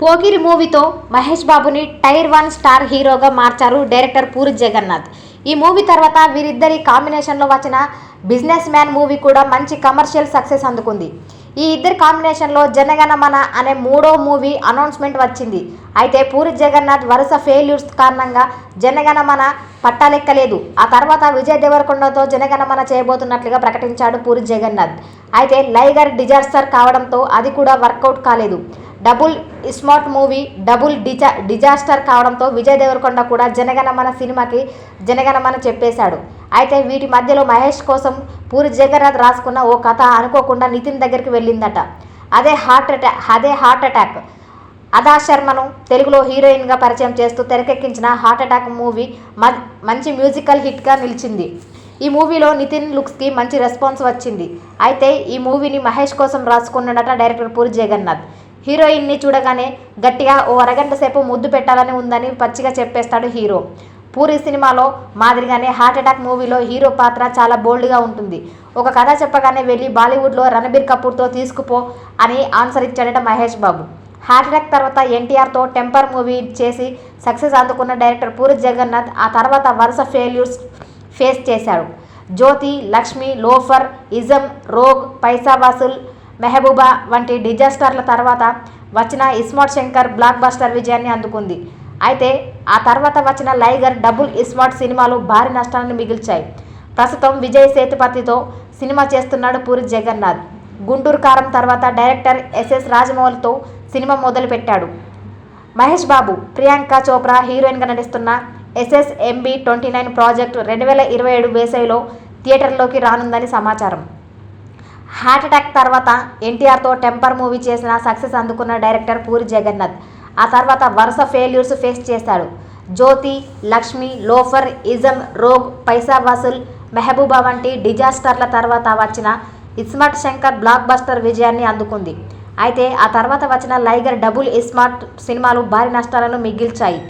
పోకిరి మూవీతో మహేష్ బాబుని tier one star హీరోగా మార్చారు డైరెక్టర్ పూరి జగన్నాథ్. ఈ మూవీ తర్వాత వీరిద్దరి కాంబినేషన్లో వచ్చిన బిజినెస్ మ్యాన్ మూవీ కూడా మంచి కమర్షియల్ సక్సెస్ అందుకుంది. ఈ ఇద్దరి కాంబినేషన్లో జనగణమన అనే మూడో మూవీ అనౌన్స్మెంట్ వచ్చింది. అయితే పూరి జగన్నాథ్ వరుస ఫెయిల్యూర్స్ కారణంగా జనగణమన పట్టాలెక్కలేదు. ఆ తర్వాత విజయ్ దేవరకొండతో జనగణమన చేయబోతున్నట్లుగా ప్రకటించాడు పూరి జగన్నాథ్. అయితే లైగర్ డిజాస్టర్ కావడంతో అది కూడా వర్కౌట్ కాలేదు. డబుల్ స్మార్ట్ మూవీ డబుల్ డిజా డిజాస్టర్ కావడంతో విజయ్ దేవరకొండ కూడా జనగణమన సినిమాకి జనగణమన చెప్పేశాడు. అయితే వీటి మధ్యలో మహేష్ కోసం పూరి జగన్నాథ్ రాసుకున్న ఓ కథ అనుకోకుండా నితిన్ దగ్గరికి వెళ్ళిందట. అదే హార్ట్ అటాక్ అదే హార్ట్ అటాక్. అదా శర్మను తెలుగులో హీరోయిన్గా పరిచయం చేస్తూ తెరకెక్కించిన హార్ట్ అటాక్ మూవీ మ- మంచి మ్యూజికల్ హిట్గా నిలిచింది. ఈ మూవీలో నితిన్ లుక్స్కి మంచి రెస్పాన్స్ వచ్చింది. అయితే ఈ మూవీని మహేష్ కోసం రాసుకున్నాడట డైరెక్టర్ పూరి జగన్నాథ్. హీరోయిన్ని చూడగానే గట్టిగా ఓ అరగంట సేపు ముద్దు పెట్టాలని ఉందని పచ్చిగా చెప్పేస్తాడు హీరో. పూరి సినిమాలో మాదిరిగానే హార్ట్ అటాక్ మూవీలో హీరో పాత్ర చాలా బోల్డ్గా ఉంటుంది. ఒక కథ చెప్పగానే వెళ్ళి బాలీవుడ్లో రణబీర్ కపూర్తో తీసుకుపో అని ఆన్సర్ ఇచ్చాడట మహేష్ బాబు. హార్ట్ అటాక్ తర్వాత ఎన్టీఆర్తో టెంపర్ మూవీ చేసి సక్సెస్ అందుకున్న డైరెక్టర్ పూరి జగన్నాథ్ ఆ తర్వాత వరుస ఫెయిల్యూర్స్ ఫేస్ చేశాడు Jyothi Lakshmi Loafer Ism Rogue Paisa Vasool Mehbooba వంటి డిజాస్టర్ల తర్వాత వచ్చిన ఇస్మార్ట్ శంకర్ బ్లాక్ బస్టర్ విజయాన్ని అందుకుంది. అయితే ఆ తర్వాత వచ్చిన లైగర్ డబుల్ ఇస్మార్ట్ సినిమాలు భారీ నష్టాన్ని మిగిల్చాయి. ప్రస్తుతం విజయ్ సేతుపతితో సినిమా చేస్తున్నాడు పూరి జగన్నాథ్. గుంటూరు కారం తర్వాత డైరెక్టర్ ఎస్ఎస్ రాజమౌళితో సినిమా మొదలుపెట్టాడు. మహేష్ బాబు ప్రియాంక చోప్రా హీరోయిన్గా నటిస్తున్న ఎస్ఎస్ఎంబి ట్వంటీ నైన్ ప్రాజెక్ట్ రెండు వేల ఇరవై ఏడు వేసవిలో థియేటర్లోకి రానుందని సమాచారం. హార్ట్ అటాక్ తర్వాత ఎన్టీఆర్తో టెంపర్ మూవీ చేసిన సక్సెస్ అందుకున్న డైరెక్టర్ పూరి జగన్నాథ్. ఆ తర్వాత వరుస ఫెయిల్యూర్స్ ఫేస్ చేశాడు. Jyothi Lakshmi Loafer Ism Rogue Paisa Vasool Mehbooba వంటి డిజాస్టర్ల తర్వాత వచ్చిన ఇస్మార్ట్ శంకర్ బ్లాక్ బస్టర్ విజయాన్ని అందుకుంది. అయితే ఆ తర్వాత వచ్చిన లైగర్ డబుల్ ఇస్మార్ట్ సినిమాలు భారీ నష్టాలను మిగిల్చాయి.